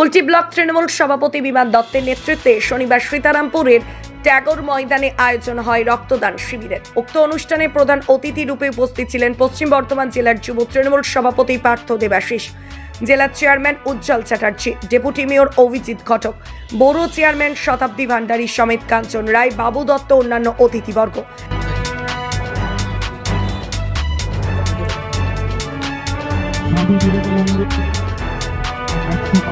Kulti block Trinamool সভাপতি বিমান দত্তের নেতৃত্বে শনিবার সীতারামপুরের ট্যাগর ময়দানে আয়োজন হয় রক্তদান শিবিরের। উক্ত অনুষ্ঠানে প্রধান অতিথি রূপে উপস্থিত ছিলেন পশ্চিম বর্ধমান জেলার যুব তৃণমূল সভাপতি পার্থ দেবাশিস জেলার chairman Ujjwal Chatterjee, deputy mayor Abhijit Ghatak, বড় চেয়ারম্যান শতাব্দী ভান্ডারী সমেত কাঞ্চন রায়, বাবু দত্ত অন্যান্য অতিথিবর্গ। অনেকে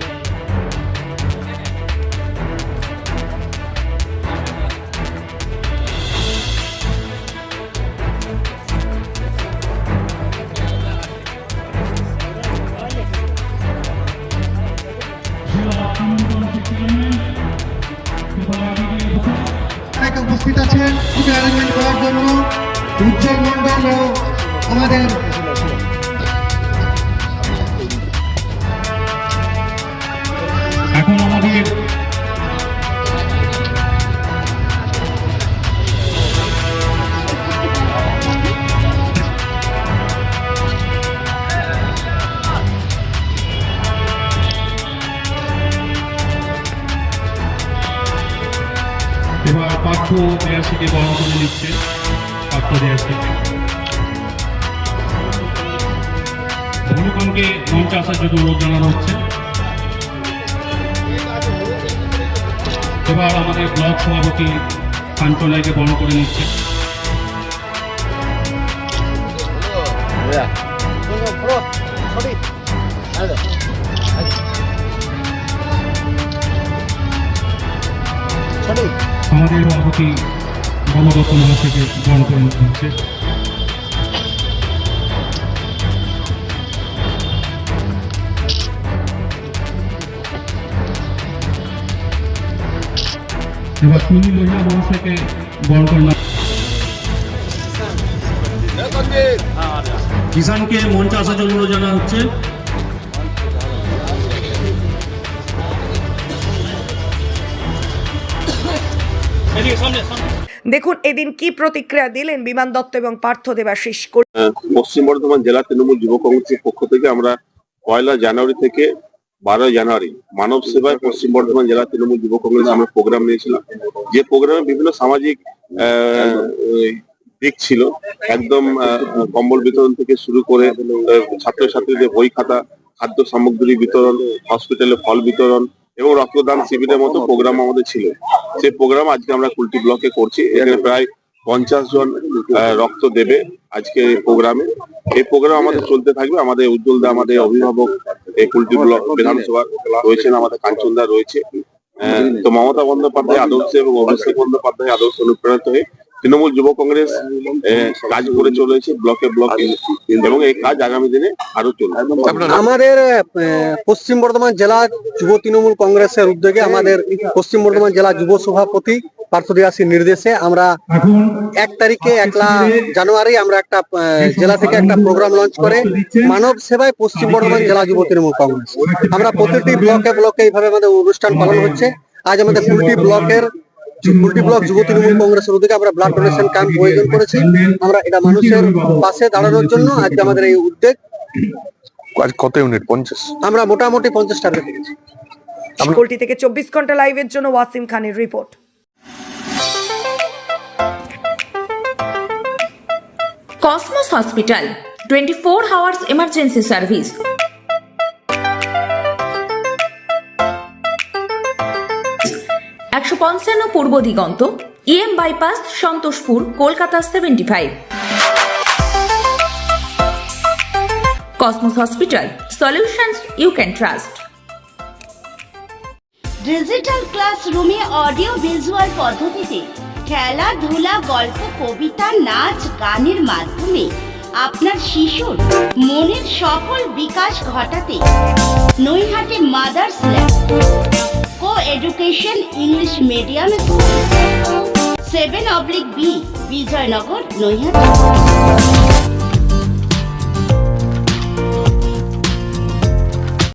উপস্থিত আছেন ফুড অ্যারেঞ্জমেন্ট করার জন্য উজ্জ্বল মন্ডল ও আমাদের এখন আমাদের পাঠ্য দেয়াসীকে বরণ করে নিচ্ছে পাঠ্য দেয়াসীকে ধনুকানকে মঞ্চে আসার জন্য অনুরোধ জানানো হচ্ছে। এবার আমাদের ব্লক সভাপতি কাঞ্চন রায়কে বরণ করে নিচ্ছে। আমাদের সভাপতি গণদত্ত মহাশয়কে বরণ করে নিতে হচ্ছে। এবার তিনি লোহিয়া মহাশয়কে বরণ করে নেওয়া কিষানকে মঞ্চে আসার জন্য জানা হচ্ছে দেখুন এদিন কি প্রতিক্রিয়া দিলেন বিমান দত্ত এবং পার্থ দেবাশিস পশ্চিম বর্ধমান জেলা তৃণমূল যুব কংগ্রেসের পক্ষ থেকে আমরা পয়লা জানুয়ারি থেকে বারোই জানুয়ারি মানব সেবায় পশ্চিম বর্ধমান জেলা তৃণমূল যুব কংগ্রেস আমরা প্রোগ্রাম নিয়েছিলাম। যে প্রোগ্রামে বিভিন্ন সামাজিক আহ, দিক ছিল একদম আহ, কম্বল বিতরণ থেকে শুরু করে ছাত্রছাত্রীদের বই খাতা খাদ্য সামগ্রী বিতরণ হসপিটালে ফল বিতরণ এবং রক্তদান শিবিরের মতো প্রোগ্রাম আমাদের ছিল। সেই প্রোগ্রাম আজকে আমরা কুলটি ব্লকে করছি, এখানে প্রায় পঞ্চাশ জন রক্ত দেবে আজকে এই প্রোগ্রামে এই প্রোগ্রাম আমাদের চলতে থাকবে। আমাদের উজ্জ্বল দা, আমাদের অভিভাবক এই কুলটি ব্লক বিধানসভা রয়েছেন, আমাদের কাঞ্চনদা রয়েছে। তো মমতা বন্দ্যোপাধ্যায়, আদর্শ এবং অভিষেক বন্দ্যোপাধ্যায় আদর্শ অনুপ্রাণিত হয়ে তৃণমূল যুব কংগ্রেস কাজ করে চলেছে ব্লকে ব্লকে এবং এই কাজ আগামী দিনে আরও চলবে। আমাদের আহ, পশ্চিম বর্ধমান জেলা যুব তৃণমূল কংগ্রেসের উদ্যোগে আমাদের পশ্চিম বর্ধমান জেলা যুব সভাপতি পার্থদিয়াসীর নির্দেশে আমরা এক তারিখে একলা জানুয়ারি আমরা একটা আহ, জেলা থেকে একটা প্রোগ্রাম লঞ্চ করে মানব সেবায় পশ্চিম বর্ধমান জেলা যুব তৃণমূল কংগ্রেস। আমরা প্রতিটি ব্লকে ব্লকে এইভাবে আমাদের অনুষ্ঠান পালন হচ্ছে। আজ আমাদের কুলটি ব্লকের কুলটি ব্লক যুব তৃণমূল কংগ্রেসের উদ্যোগে আমরা ব্লাড ডোনেশন ক্যাম্প আয়োজন করেছি। আমরা এটা মানুষের পাশে দাঁড়ানোর জন্য আজকে আমাদের এই উদ্যোগ। আজ কত ইউনিট? পঞ্চাশ? আমরা মোটামুটি পঞ্চাশ টার্গেট করেছি স্কুলটি থেকে চব্বিশ ঘণ্টা লাইভের জন্য ওয়াসিম খানের report Cosmos Hospital 24 hours emergency service. একশো পঞ্চান্ন Purba Diganta EM bypass Santoshpur, Kolkata seventy five Cosmos hospital solutions you can trust digital ক্লাসরুমে অডিও ভিজুয়াল পদ্ধতিতে খেলাধুলা গল্প, কবিতা, নাচ, গানের মাধ্যমে আপনার শিশুর মনের সফল বিকাশ ঘটাতে Naihati mothers lab co education English medium seven oblique B Bijaynagar Naihati.